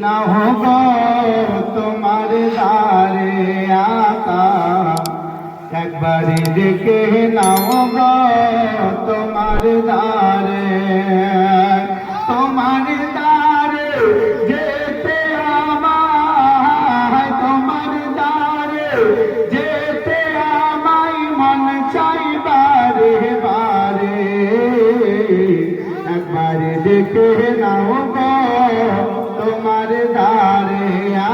না হোক তোমার দারে আকা একবারে দেখে নাও গো একবারে নাও তোমার দারে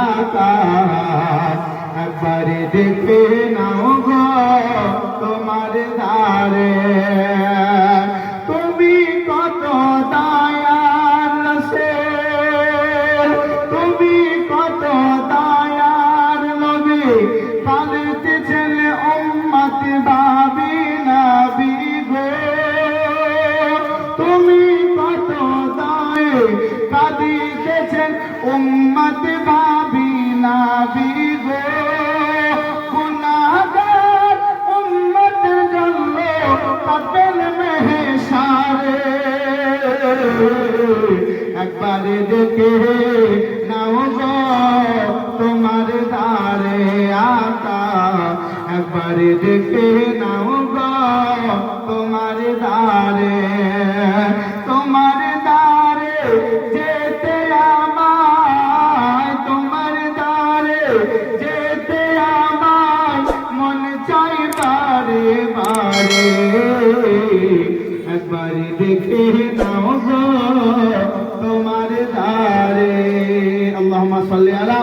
আকাশ। দেখে নাও গো, তোমার দারে তুমি কত দয়াল সে, তুমি কত দয়ার নবী পালতেছেন কাঁদিতেছেন উম্মত ভাবি নবী গো। গুনাহগার উম্মত জন্য কতল মেহসারে। একবারে দেখে নাও তোমার দারে আকা একবারে দেখে তোমার দেখে নাও তোমার দারে আল্লাহ সাল্লি আলা